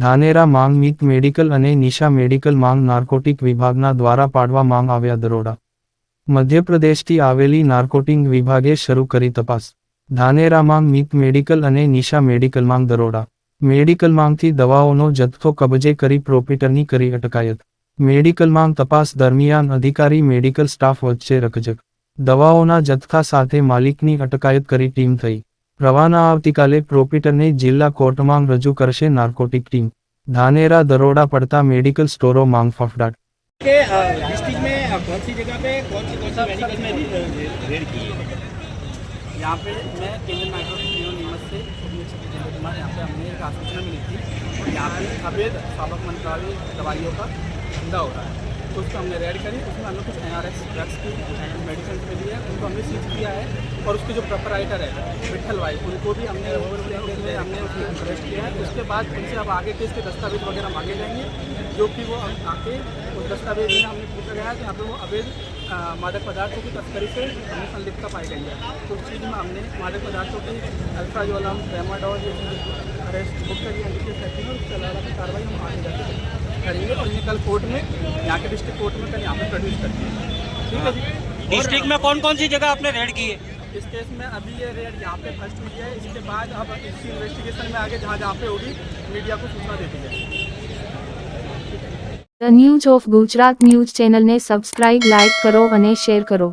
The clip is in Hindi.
ધાનેરા માંગ મિત મેડિકલ અને નિશા મેડિકલ માંગ નાર્કોટિક વિભાગના દ્વારા પાડવા માંગ આવ્યા દરોડા. મધ્યપ્રદેશથી આવેલી નાર્કોટિક વિભાગે શરૂ કરી તપાસ. ધાનેરા માંગ મિત મેડિકલ અને નિશા મેડિકલ માંગ દરોડા. મેડિકલ માંગથી દવાઓનો જથ્થો કબજે કરી પ્રોપીટરની કરી અટકાયત. મેડિકલ માંગ તપાસ દરમિયાન અધિકારી મેડિકલ સ્ટાફ વચ્ચે રકજક દવાઓના જથ્થા સાથે માલિકની અટકાયત કરી ટીમ થઈ. રવાના આવતીકાલે પ્રોપીટરને જિલ્લા કોર્ટમાં રજૂ કરશે નાર્કોટિક ટીમ ધાનેરા દરોડા પડતા મેડિકલ સ્ટોરો માંગ ફફડાટ के डिस्ट्रिक्ट में अ, कौन सी जगह पे कौन सी कौन सी मेडिकल में रे- रे- रेड की है यहाँ पे मैं केंद्र माइक्रो नीमच से उपनिरीक्षक जितेंद्र कुमार यहाँ पे हमने एक सूचना मिली थी और यहाँ पे अवैध साबक मंत्रालय दवाइयों का धंधा हो रहा है तो उसको हमने रेड करी, उसमें हमने कुछ एन आर एक्स ड्रग्स की मेडिसिन मिली है, उनको हमने सीज किया है और उसके जो प्रोपराइटर है विठल भाई, उनको भी हमने हमने अरेस्ट किया है। उसके बाद उनसे अब आगे के इसके दस्तावेज़ वगैरह मांगे जाएँगे, जो कि वो आके उस दस्तावेज़ में हमने पूछा गया है कि यहाँ पे वो अवैध मादक पदार्थों की तस्करी से हमें संलिप्तता पाई गई है। तो उस चीज़ में हमने मादक पदार्थों की अल्ट्राजोलम ट्रेमाडोल ये अरेस्ट बुक करी उसके अलावा की कार्रवाई हम करेंगे और ये कल कोर्ट में यहाँ के डिस्ट्रिक्ट कोर्ट में कल यहाँ पे प्रोड्यूस करेंगे ठीक है जी डिस्ट्रिक्ट में कौन कौन सी जगह आपने रेड की है इस केस में अभी ये रेड यहाँ पे फर्स्ट हुई है इसके बाद अब इसकी इन्वेस्टिगेशन में आगे जहाँ जहाँ पे होगी मीडिया को सूचना दे दी जाएगी the news of Gujarat news ચેનલને સબસ્ક્રાઇબ લાઇક કરો અને શેર કરો